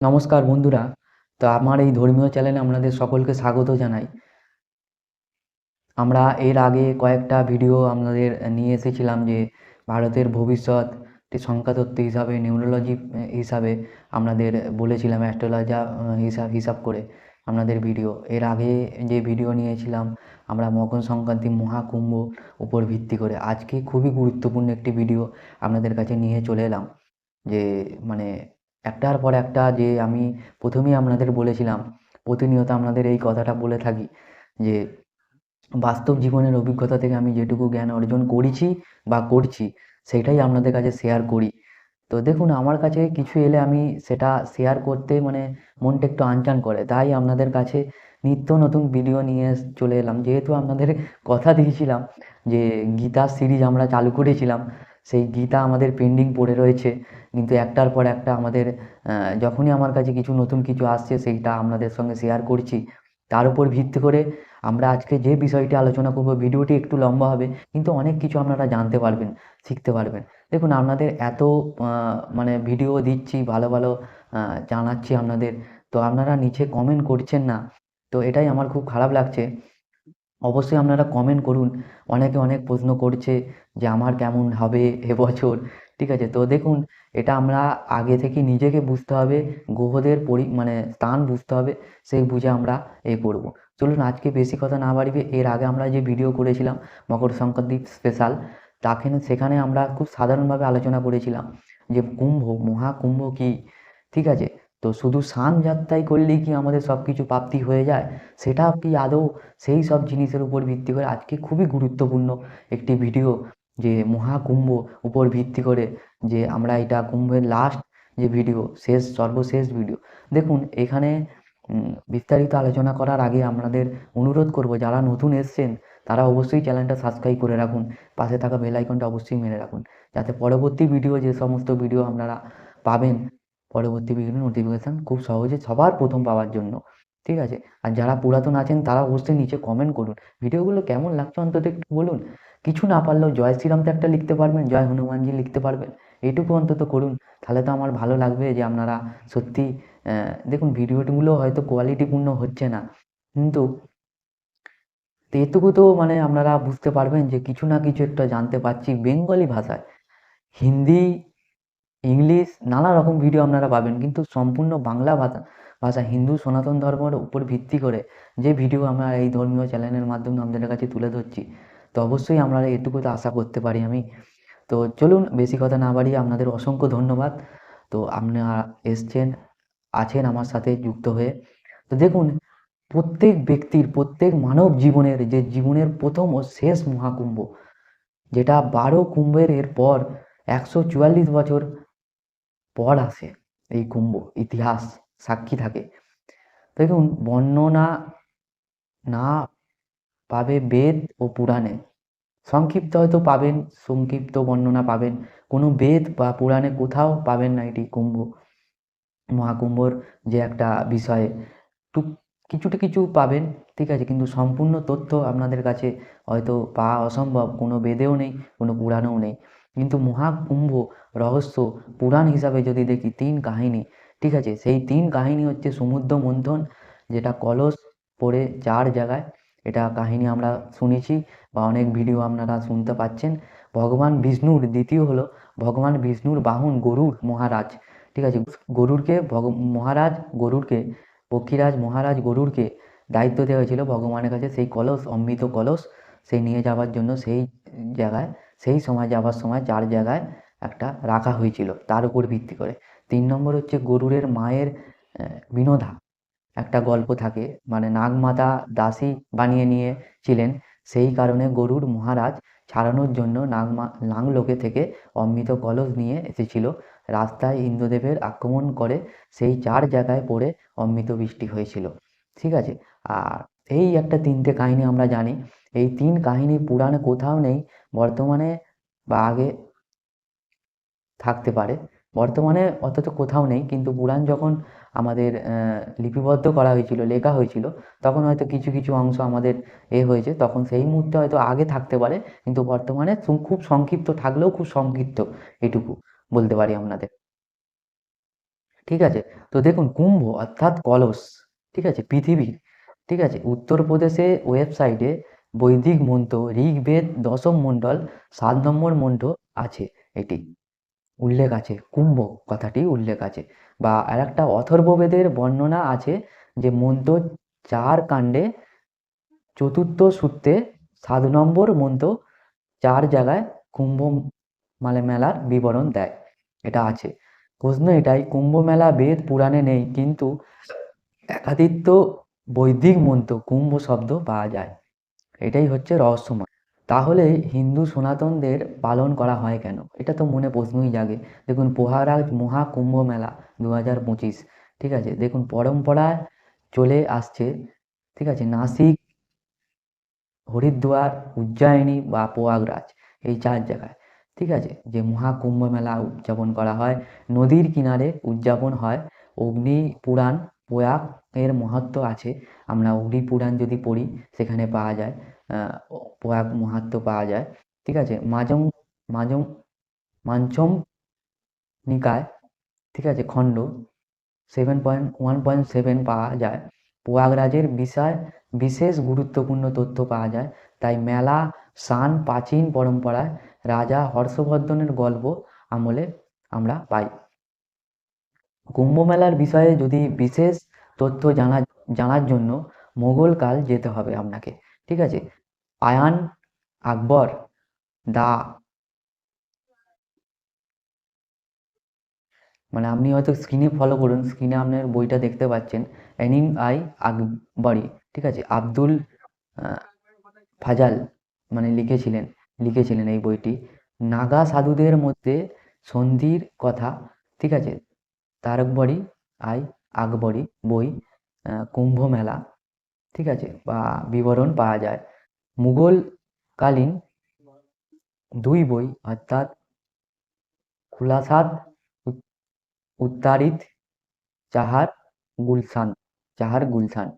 নমস্কার বন্ধুরা। তো আমার এই ধর্মীয় চ্যানেলে আপনাদের সকলকে স্বাগত জানাই। আমরা এর আগে কয়েকটা ভিডিও আপনাদের নিয়ে এসেছিলাম যে, ভারতের ভবিষ্যৎ একটি সংখ্যাতত্ত্ব হিসাবে নিউরোলজি হিসাবে আপনাদের বলেছিলাম অ্যাস্ট্রোলজা হিসাব হিসাব করে আপনাদের ভিডিও এর আগে যে ভিডিও নিয়েছিলাম, আমরা মকর সংক্রান্তি, মহাকুম্ভ উপর ভিত্তি করে। আজকে খুবই গুরুত্বপূর্ণ একটি ভিডিও আপনাদের কাছে নিয়ে চলে এলাম। যে মানে একটার পর একটা যে আমি প্রথমেই আপনাদের বলেছিলাম, প্রতিনিয়ত আপনাদের এই কথাটা বলে থাকি যে, বাস্তব জীবনের অভিজ্ঞতা থেকে আমি যেটুকু জ্ঞান অর্জন করেছি বা করছি, সেটাই আপনাদের কাছে শেয়ার করি। তো দেখুন, আমার কাছে কিছু এলে আমি সেটা শেয়ার করতে মানে মনটা একটু আনচান করে। তাই আপনাদের কাছে নিত্য নতুন ভিডিও নিয়ে চলে এলাম। যেহেতু আপনাদের কথা দিয়েছিলাম যে গীতা সিরিজ আমরা চালু করেছিলাম সেই গীতা আমাদের পেন্ডিং পড়ে রয়েছে। কিন্তু একটার পর একটা আমাদের যখনই আমার কাছে কিছু নতুন কিছু আসছে, সেইটা আপনাদের সঙ্গে শেয়ার করছি। তার উপর ভিত্তি করে আমরা আজকে যে বিষয়টি আলোচনা করব, ভিডিওটি একটু লম্বা হবে, কিন্তু অনেক কিছু আপনারা জানতে পারবেন, শিখতে পারবেন। দেখুন, আপনাদের এত মানে ভিডিও দিচ্ছি, ভালো ভালো জানাচ্ছি আপনাদের, তো আপনারা নিচে কমেন্ট করছেন না। তো এটাই আমার খুব খারাপ লাগছে। অবশ্যই আপনারা কমেন্ট করুন। অনেকে অনেক প্রশ্ন করছে যে আমার কেমন হবে এবছর। ঠিক আছে, তো দেখুন, এটা আমরা আগে থেকে নিজেকে বুঝতে হবে, গ্রহদের পরি মানে স্থান বুঝতে হবে, সেই বুঝে আমরা এ করব। চলুন, আজকে বেশি কথা না বাড়িয়ে এর আগে আমরা যে ভিডিও করেছিলাম, মকর সংক্রান্তি স্পেশাল তাকে সেখানে আমরা খুব সাধারণভাবে আলোচনা করেছিলাম যে কুম্ভ, মহাকুম্ভ কি? ঠিক আছে তো শুধু স্নান যাত্রাই করলেই কি আমাদের সব কিছু প্রাপ্তি হয়ে যায়? সেটা কি আদৌ সেই সব জিনিসের উপর ভিত্তি করে আজকে খুবই গুরুত্বপূর্ণ একটি ভিডিও যে মহাকুম্ভ উপর ভিত্তি করে যে আমরা এটা কুম্ভের লাস্ট যে ভিডিও, শেষ, সর্বশেষ ভিডিও। দেখুন, এখানে বিস্তারিত আলোচনা করার আগে আপনাদের অনুরোধ করব, যারা নতুন এসছেন, তারা অবশ্যই চ্যানেলটা সাবস্ক্রাইব করে রাখুন। পাশে থাকা বেল আইকনটা অবশ্যই মেনে রাখুন। যাতে পরবর্তী ভিডিও, যে সমস্ত ভিডিও আপনারা পাবেন পরবর্তী ভিডিও নোটিফিকেশান খুব সহজে সবার প্রথম পাওয়ার জন্য। ঠিক আছে? আর যারা পুরাতন আছেন তারা অবশ্যই নিচে কমেন্ট করুন। ভিডিওগুলো কেমন লাগছে অন্তত একটু বলুন। কিছু না পারলেও জয় শ্রীরাম তো একটা লিখতে পারবেন, জয় হনুমানজি লিখতে পারবেন। এইটুকু অন্তত করুন। তাহলে তো আমার ভালো লাগবে যে আপনারা সত্যি দেখুন ভিডিওগুলো হয়তো কোয়ালিটিপূর্ণ হচ্ছে না। কিন্তু এটুকু তো মানে আপনারা বুঝতে পারবেন যে কিছু না কিছু একটা জানতে পারছি বেঙ্গলি ভাষায়। হিন্দি ইংলিশ নানা রকম ভিডিও আপনারা পাবেন, কিন্তু সম্পূর্ণ বাংলা ভাষা ভাষা হিন্দু, সনাতন ধর্মের উপর ভিত্তি করে যে ভিডিও আমরা এই ধর্মীয় চ্যানেলের মাধ্যমে আপনাদের কাছে তুলে ধরছি, তো অবশ্যই আমরা এটুকু তো আশা করতে পারি আমি। তো চলুন, বেশি কথা না বাড়িয়ে আপনাদের অসংখ্য ধন্যবাদ। তো আপনারা এসছেন, আছেন আমার সাথে যুক্ত হয়ে। তো দেখুন, প্রত্যেক ব্যক্তির, প্রত্যেক মানব জীবনের যে জীবনের প্রথম ও শেষ মহাকুম্ভ, যেটা বারো কুম্ভের এর পর একশো চুয়াল্লিশ বছর পর আসে, এই কুম্ভ, ইতিহাস, সাক্ষী থাকে। দেখুন, বর্ণনা না পাবে বেদ ও পুরাণে। সংক্ষিপ্ত হয়তো পাবেন, সংক্ষিপ্ত বর্ণনা পাবেন। কোনো বেদ বা পুরাণে কোথাও পাবেন না এটি কুম্ভ। মহাকুম্ভর যে একটা বিষয়ে টুক, কিছুটা কিছু পাবেন, ঠিক আছে, কিন্তু সম্পূর্ণ তথ্য আপনাদের কাছে হয়তো পাওয়া অসম্ভব। কোনো বেদেও নেই, কোনো পুরাণেও নেই। কিন্তু মহাকুম্ভ রহস্য পুরাণ হিসাবে যদি দেখি তিন কাহিনী, ঠিক আছে? সেই তিন কাহিনী হচ্ছে সমুদ্র মন্থন, যেটা কলস পড়ে চার জায়গায়। এটা কাহিনী আমরা শুনেছি বা অনেক ভিডিও আপনারা শুনতে পাচ্ছেন। ভগবান বিষ্ণুর, দ্বিতীয় হলো ভগবান বিষ্ণুর বাহন গরুর মহারাজ, ঠিক আছে? গরুরকে ভগ, মহারাজ গরুরকে পক্ষীরাজ মহারাজ গরুরকে দায়িত্ব দেওয়া হয়েছিল ভগবানের কাছে। সেই কলস, অমৃত কলস, সেই নিয়ে যাওয়ার জন্য সেই জায়গায়, সেই সময় যাওয়ার সময় চার জায়গায় একটা রাখা হয়েছিল তার উপর ভিত্তি করে। তিন নম্বর হচ্ছে গরুরের মায়ের বিনোধা একটা গল্প থাকে মানে নাগমাতা দাসী বানিয়ে নিয়েছিলেন। সেই কারণে গরুর মহারাজ ছাড়ানোর জন্য নাগমা, নাগলোকে থেকে অমৃত কলস নিয়ে এসেছিল। রাস্তায় ইন্দ্রদেবের আক্রমণ করে সেই চার জায়গায় পড়ে অমৃত বৃষ্টি হয়েছিল। ঠিক আছে? আর এই একটা তিনটে কাহিনী আমরা জানি। এই তিন কাহিনী পুরাণে কোথাও নেই। বর্তমানে বা আগে থাকতে পারে। বর্তমানে অথচ কোথাও নেই, কিন্তু পুরাণ যখন আমাদের লিপিবদ্ধ করা হয়েছিল, লেখা হয়েছিল, তখন হয়তো কিছু কিছু অংশ আমাদের এ হয়েছে, তখন সেই মুহূর্তে হয়তো আগে থাকতে পারে, কিন্তু বর্তমানে খুব সংক্ষিপ্ত থাকলেও খুব সংক্ষিপ্ত এটুকু বলতে পারি আপনাদের। ঠিক আছে? তো দেখুন, কুম্ভ অর্থাৎ কলস, ঠিক আছে? পৃথিবী, ঠিক আছে? উত্তরপ্রদেশে ওয়েবসাইটে বৈদিক মন্ত্র, ঋগ্বেদ দশম মণ্ডল, সাত নম্বর মন্ত্র আছে এটি। উল্লেখ আছে, কুম্ভ কথাটি উল্লেখ আছে। বা আর একটা অথর্ববেদের বর্ণনা আছে যে মন্ত্র চার কাণ্ডে চতুর্থ সূত্রে সাত নম্বর মন্ত্র চার জায়গায় কুম্ভ মানে মেলার বিবরণ দেয়। এটা আছে। প্রশ্ন এটাই, কুম্ভ মেলা বেদ পুরাণে নেই, কিন্তু একাদিত্য বৈদিক মন্ত্র কুম্ভ শব্দ পাওয়া যায়। এটাই হচ্ছে রহস্যময়। তাহলে হিন্দু সনাতনদের পালন করা হয় কেন? এটা তো মনে প্রশ্নই জাগে। দেখুন প্রয়াগরাজ মহাকুম্ভ মেলা দু হাজার পঁচিশ, ঠিক আছে? দেখুন পরম্পরা চলে আসছে, ঠিক আছে? নাসিক, হরিদ্বার, উজ্জয়িনী বা প্রয়াগরাজ, এই চার জায়গায়, ঠিক আছে? যে মহাকুম্ভ মেলা উদযাপন করা হয়, নদীর কিনারে উদযাপন হয়, অগ্নি পুরাণ, প্রয়াগ এর মহত্ব আছে। আমরা অগ্নি পুরাণ যদি পড়ি, সেখানে পাওয়া যায়। প্রয়াগ মাহাত্ম্য পাওয়া যায়। ঠিক আছে? মাজং মাজং, মাঞ্চম নিকায়, ঠিক আছে? খণ্ড। Seven point one point seven পাওয়া যায়। প্রয়াগরাজের বিষয় বিশেষ গুরুত্বপূর্ণ তথ্য পাওয়া যায়। তাই মেলা, সান, প্রাচীন পরম্পরায় রাজা হর্ষবর্ধনের গল্প আমলে আমরা পাই। কুম্ভ মেলার বিষয়ে যদি বিশেষ তথ্য জানা, জানার জন্য মোগল কাল যেতে হবে আপনাকে। ঠিক আছে? আয়ান আকবর দা মানে আপনি হয়তো স্ক্রিনে ফলো করুন স্ক্রিনে আপনার বইটা দেখতে পাচ্ছেন। এনিম আই আকবরি, ঠিক আছে? আব্দুল ফাজাল মানে লিখেছিলেন লিখেছিলেন এই বইটি। নাগা সাধুদের মধ্যে সন্ধির কথা, ঠিক আছে? তারকবরি আই আকবরি বই কুম্ভ মেলা ঠিক আছে? বা বিবরণ পাওয়া যায়। মুঘলকালীন দুই বই অর্থাৎ খুলাসাদ উত্তারিত চাহার গুলশান চাহার গুলশান।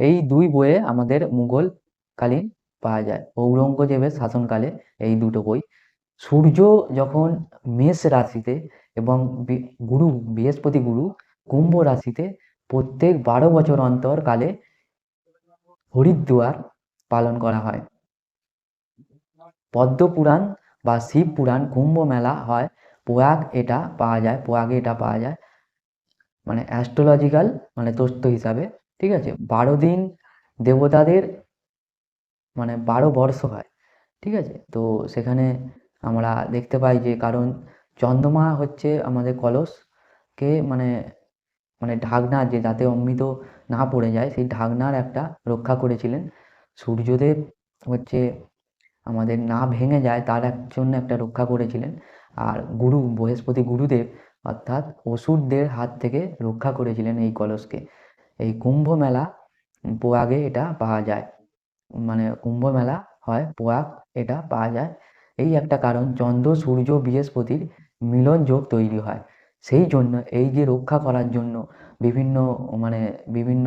এই দুই বইয়ে আমাদের মুঘলকালীন পাওয়া যায়। ঔরঙ্গজেবের শাসনকালে এই দুটো বই। সূর্য যখন মেষ রাশিতে এবং গুরু, বৃহস্পতি গুরু কুম্ভ রাশিতে প্রত্যেক বারো বছর অন্তর কালে হরিদ্বার পালন করা হয়। পদ্ম পুরাণ বা শিব পুরাণ, কুম্ভ মেলা হয়। প্রয়াগ এটা পাওয়া যায় প্রয়াগে এটা পাওয়া যায়। মানে অ্যাস্ট্রোলজিক্যাল মানে তথ্য হিসাবে, ঠিক আছে? বারো দিন দেবতাদের মানে বারো বর্ষ হয়, ঠিক আছে? তো সেখানে আমরা দেখতে পাই যে কারণ চন্দ্রমা হচ্ছে আমাদের কলসকে মানে মানে ঢাকনা যে যাতে অমৃত না পড়ে যায়, সেই ঢাকনার একটা রক্ষা করেছিলেন। সূর্যদেব হচ্ছে আমাদের না ভেঙে যায়, তার এক, জন্য একটা রক্ষা করেছিলেন। আর গুরু, বৃহস্পতি গুরুদেব অর্থাৎ অসুরদের হাত থেকে রক্ষা করেছিলেন এই কলসকে। এই কুম্ভ মেলা প্রয়াগে এটা পাওয়া যায়। মানে কুম্ভ মেলা হয়, পোয়াগ এটা পাওয়া যায়। এই একটা কারণ, চন্দ্র, সূর্য, বৃহস্পতির মিলন যোগ তৈরি হয়। সেই জন্য, এই যে রক্ষা করার জন্য বিভিন্ন মানে বিভিন্ন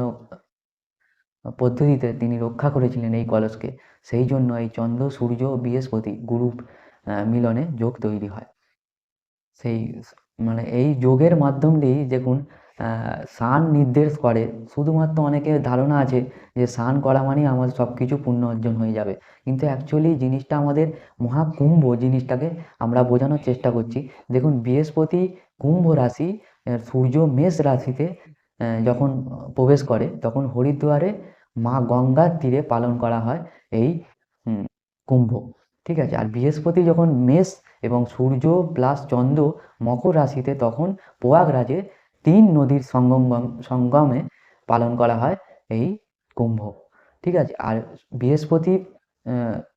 পদ্ধতিতে তিনি রক্ষা করেছিলেন এই কলসকে, সেই জন্য এই চন্দ্র, সূর্য বৃহস্পতি গুরু মিলনে যোগ তৈরি হয়। সেই মানে এই যোগের মাধ্যম দিয়েই দেখুন স্নান নির্দেশ করে। শুধুমাত্র অনেকের ধারণা আছে যে স্নান করা মানেই আমাদের সব কিছু পুণ্য অর্জন হয়ে যাবে। কিন্তু অ্যাকচুয়ালি জিনিসটা আমাদের মহাকুম্ভ জিনিসটাকে আমরা বোঝানোর চেষ্টা করছি। দেখুন, বৃহস্পতি কুম্ভ রাশি সূর্য মেষ রাশিতে যখন প্রবেশ করে, তখন হরিদ্বারে মা গঙ্গার তীরে পালন করা হয় এই কুম্ভ। ঠিক আছে? আর বৃহস্পতি যখন মেষ এবং সূর্য প্লাস চন্দ্র মকর রাশিতে, তখন প্রয়াগরাজে তিন নদীর সঙ্গম, সঙ্গমে পালন করা হয় এই কুম্ভ। ঠিক আছে? আর বৃহস্পতি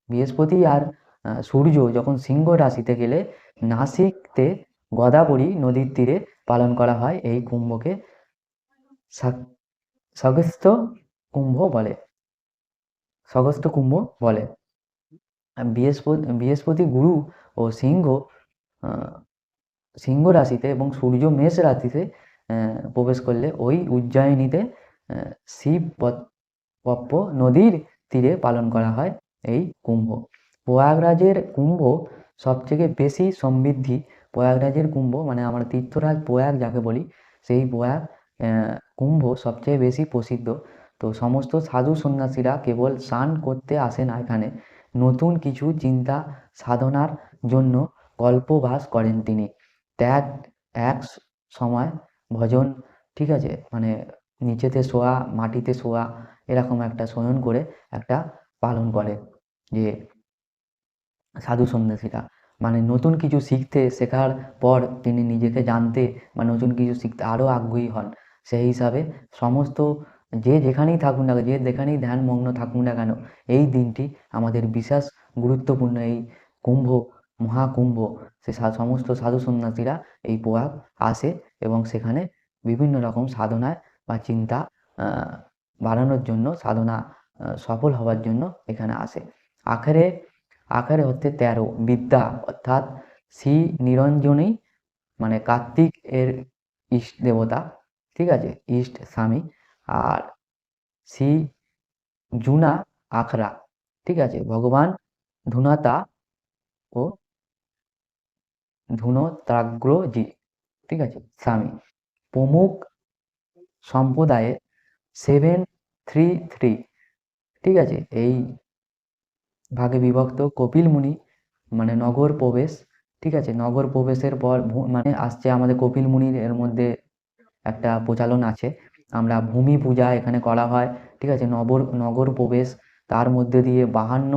বৃহস্পতি আর সূর্য যখন সিংহ রাশিতে গেলে নাসিকতে গদাবরী নদীর তীরে পালন করা হয় এই কুম্ভকে সাগ- সগস্ত কুম্ভ বলে। সগস্ত কুম্ভ বলে। বৃহস্পতি বৃহস্পতি গুরু ও সিংহ সিংহ রাশিতে এবং সূর্য মেষ রাশিতে প্রবেশ করলে ওই উজ্জয়িনীতে শিব পপ্প নদীর তীরে পালন করা হয় এই কুম্ভ। প্রয়াগরাজের কুম্ভ সবথেকে বেশি সমৃদ্ধি, প্রয়াগরাজের কুম্ভ মানে আমরা তীর্থরাজ প্রয়াগ যাকে বলি, সেই প্রয়াগ কুম্ভ সবচেয়ে বেশি প্রসিদ্ধ। তো সমস্ত সাধু সন্ন্যাসীরা কেবল স্নান করতে আসে না এখানে। নতুন কিছু চিন্তা সাধনার জন্য কল্পবাস করেন তিনি। ত্যাগ এক সময় ভজন, ঠিক আছে? মানে নিচেতে শোয়া, মাটিতে শোয়া, এরকম একটা শয়ন করে একটা পালন করে যে সাধু সন্ন্যাসীরা। মানে নতুন কিছু শিখতে শেখার পর তিনি নিজেকে জানতে বা নতুন কিছু শিখতে আরও আগ্রহী হন। সেই হিসাবে সমস্ত যে যেখানেই থাকুন না যে যেখানেই ধ্যানমগ্ন থাকুন না কেন, এই দিনটি আমাদের বিশেষ গুরুত্বপূর্ণ এই কুম্ভ মহাকুম্ভ, সে সমস্ত সাধু সন্ন্যাসীরা এই প্রভাব আসে এবং সেখানে বিভিন্ন রকম সাধনায় বা চিন্তা বাড়ানোর জন্য, সাধনা সফল হওয়ার জন্য এখানে আসে। আখেরে আখেরে হচ্ছে তেরো, বিদ্যা, অর্থাৎ শ্রী নিরঞ্জনী মানে কার্তিক এর ইষ্ট দেবতা, ঠিক আছে? ইষ্ট স্বামী। আর শ্রী জুনা আখরা ঠিক আছে? ভগবান ধুনাতা ও ধুনতাগ্রজি ঠিক আছে, স্বামী। প্রমুখ সম্প্রদায়ে সেভেন থ্রি থ্রি, ঠিক আছে, এই ভাগে বিভক্ত কপিল মুনি মানে নগর প্রবেশ, ঠিক আছে, নগর প্রবেশের পর মানে আসছে আমাদের কপিল মুনির এর মধ্যে একটা প্রচলন আছে। আমরা ভূমি পূজা এখানে করা হয়, ঠিক আছে, নগর নগর প্রবেশ, তার মধ্যে দিয়ে বাহান্ন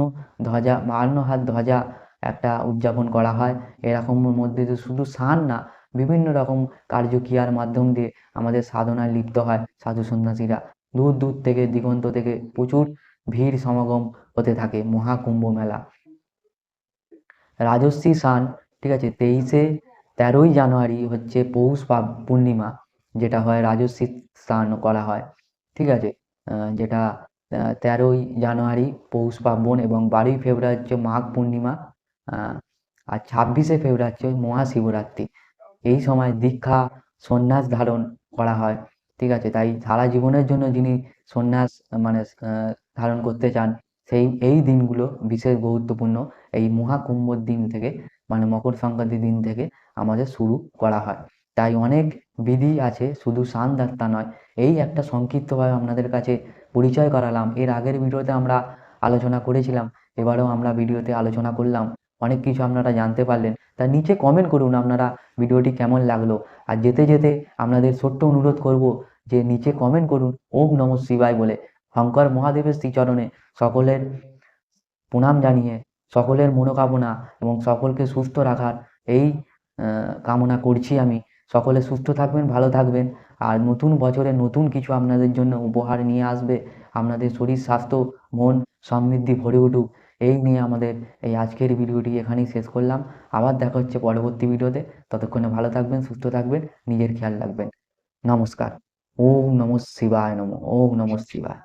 ধ্বজা, বাহান্ন হাত ধ্বজা একটা উদযাপন করা হয়। এরকম মধ্যে শুধু স্নান না, বিভিন্ন রকম কার্যক্রিয়ার মাধ্যম দিয়ে আমাদের সাধনায় লিপ্ত হয় সাধু সন্ন্যাসীরা। দূর দূর থেকে, দিগন্ত থেকে প্রচুর ভিড় সমাগম হতে থাকে মহাকুম্ভ মেলা। রাজস্বী স্নান, ঠিক আছে, তেইশে তেরোই জানুয়ারি হচ্ছে পৌষ পূর্ণিমা, যেটা হয় রাজস্বী স্নান করা হয়, ঠিক আছে? যেটা তেরোই জানুয়ারি পৌষ পার্বণ এবং বারোই ফেব্রুয়ারি হচ্ছে মাঘ পূর্ণিমা। আর ছাব্বিশে ফেব্রুয়ারি হচ্ছে মহাশিবরাত্রি। এই সময় দীক্ষা, সন্ন্যাস ধারণ করা হয়, ঠিক আছে? তাই সারা জীবনের জন্য যিনি সন্ন্যাস মানে ধারণ করতে চান, সেই, এই দিনগুলো বিশেষ গুরুত্বপূর্ণ। এই মহাকুম্ভর দিন থেকে মানে মকর সংক্রান্তির দিন থেকে আমাদের শুরু করা হয়। তাই অনেক বিধি আছে, শুধু স্নান যাত্রা নয়, এই একটা সংক্ষিপ্তভাবে আপনাদের কাছে পরিচয় করালাম। এর আগের ভিডিওতে আমরা আলোচনা করেছিলাম, এবারেও আমরা ভিডিওতে আলোচনা করলাম। অনেক কিছু আপনারা জানতে পারলেন। তা নিচে কমেন্ট করুন আপনারা ভিডিওটি কেমন লাগল। আর যেতে যেতে আপনাদের ছোট্ট অনুরোধ করব যে নিচে কমেন্ট করুন ওম নম শিবায় বলে। শঙ্কর মহাদেবের শ্রীচরণে সকলের প্রণাম জানিয়ে, সকলের মনোকামনা এবং সকলকে সুস্থ রাখার এই কামনা করছি আমি। সকলে সুস্থ থাকবেন, ভালো থাকবেন। আর নতুন বছরে নতুন কিছু আপনাদের জন্য উপহার নিয়ে আসবে। আপনাদের শরীর স্বাস্থ্য, মন সমৃদ্ধি ভরে উঠুক। এই নিয়ে আমাদের এই আজকের ভিডিওটি এখানেই শেষ করলাম। আবার দেখা হচ্ছে পরবর্তী ভিডিওতে। ততক্ষণে ভালো থাকবেন, সুস্থ থাকবেন, নিজের খেয়াল রাখবেন। নমস্কার। ওম নম শিবায় নম, ওম নম শিবায়।